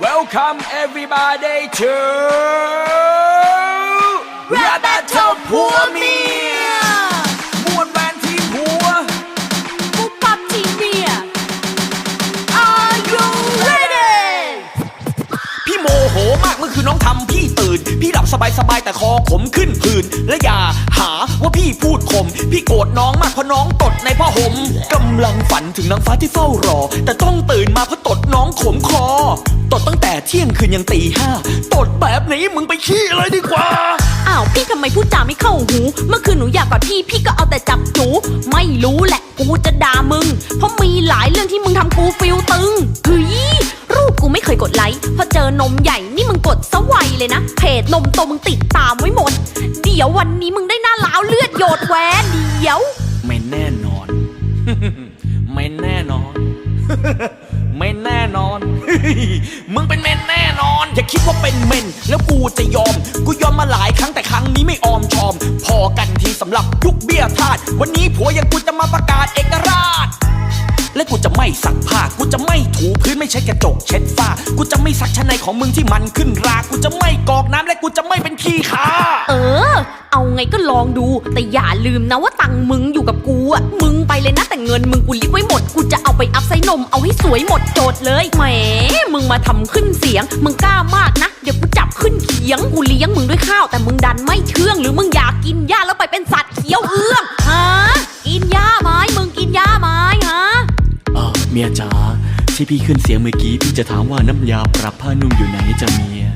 Welcome everybody to Rap Battle ผัวเมียมวนแวนทีมผัว ปุ๊บปั๊บทีเมีย Are you ready พี่โมโหมากเมื่อคืนน้องทำพี่ตื่น พี่หลับสบายสบายๆแต่คอขมขึ้นผื่นและอย่าหาว่าพี่พูดข่มพี่โกรธน้องมากเพราะน้องตดในผ้าห่มกำลังฝันถึงนางฟ้าที่เฝ้ารอ แต่ต้องตื่นมาเพราะตดน้องขมคอตดตั้งแต่เที่ยงคืนยังตีห้าตดแบบนี้มึงไปขี้เลยดีกว่า อ้าวพี่ทำไมพูดจาไม่เข้าหู เมื่อคืนหนูอยากกอดพี่พี่ก็เอาแต่จับจูไม่รู้แหละกูจะด่ามึง เพราะมีหลายเรื่องที่มึงทำกูฟิลตึงเฮ้ยรูปกูไม่เคยกดไลค์พอเจอนมใหญ่นี่มึงกดซะไวเลยนะ เพจนมโตมึงติดตามไว้หมด เดี๋ยววันนี้มึงได้หน้าล้าวเลือดโยดแหวนเดี๋ยว ไม่แน่นอน ไม่แน่นอน ไม่แน่นอน มึงเป็นเมนแน่นอนอย่าคิดว่า เป็นแล้วกูจะยอม กูยอมมาหลายครั้งแต่ครั้งนี้ไม่ออมชอม พอกันทีสำหรับยุคเบี้ยทาสวันนี้ผัวอย่างกูจะมาประกาศเอกราชและกูจะไม่ซักผ้า กูจะไม่ถูพื้นไม่ใช้กระจกเช็ดฝ้า กูจะไม่ซักชั้นในของมึงที่มันขึ้นรา กูจะไม่กอกน้ำและกูจะไม่เป็นขี้ขาเออ เอาไงก็ลองดู แต่อย่าลืมนะว่าตังมึงอยู่กับกูอะมึงไปเลยนะแต่เงินมึงกูลิกไว้หมด กูจะเอาไปอัพไซนมเอาให้สวยหมดโจทย์เลยแหม มึงมาทำขึ้นเสียง มึงกล้ามากนะ เดี๋ยวกูจับขึ้นเขียง กูเลี้ยงมึงด้วยข้าว แต่มึงดันไม่เชื่อง หรือมึงอยากกินหญ้าแล้วไปเป็นสัตว์เขี้ยวเอื้องฮะกินหญ้าไม้มึงกินหญ้าไม้ฮะเออเมียจ๋าที่พี่ขึ้นเสียงเมื่อกี้พี่จะถามว่าน้ำยาปรับผ้านุ่มอยู่ไหนจ้ะเมีย